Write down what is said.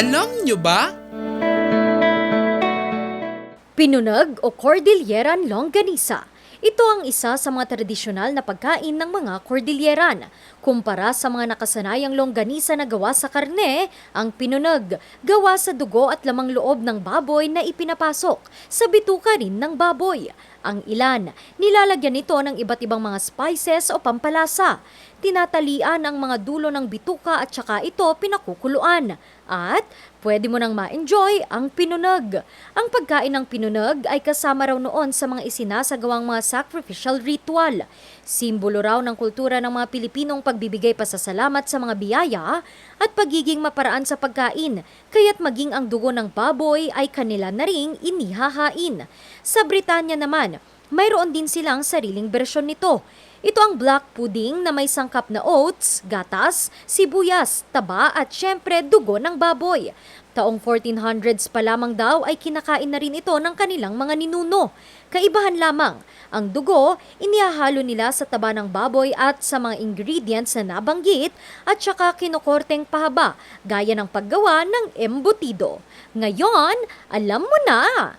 Alam nyo ba? Pinunag o Cordilleran Longganisa. Ito ang isa sa mga tradisyonal na pagkain ng mga Cordilleran. Kumpara sa mga nakasanayang longganisa na gawa sa karne, ang pinunag gawa sa dugo at lamang loob ng baboy na ipinapasok sa bituka rin ng baboy. Ang ilan, nilalagyan nito ng iba't ibang mga spices o pampalasa. Tinatalian ang mga dulo ng bituka at saka ito pinakukuluan. At pwede mo nang ma-enjoy ang pinunag. Ang pagkain ng pinunag ay kasama raw noon sa mga isinasagawang mga sacrificial ritual. Simbolo raw ng kultura ng mga Pilipinong pagbibigay pasasalamat sa mga biyaya at pagiging maparaan sa pagkain, kaya't maging ang dugo ng baboy ay kanila na ring inihahain. Sa Britanya naman, mayroon din silang sariling bersyon nito. Ito ang black pudding na may sangkap na oats, gatas, sibuyas, taba at syempre dugo ng baboy. Taong 1400s pa lamang daw ay kinakain na rin ito ng kanilang mga ninuno. Kaibahan lamang, ang dugo inihahalo nila sa taba ng baboy at sa mga ingredients na nabanggit at saka kinokorteng pahaba gaya ng paggawa ng embutido. Ngayon, alam mo na!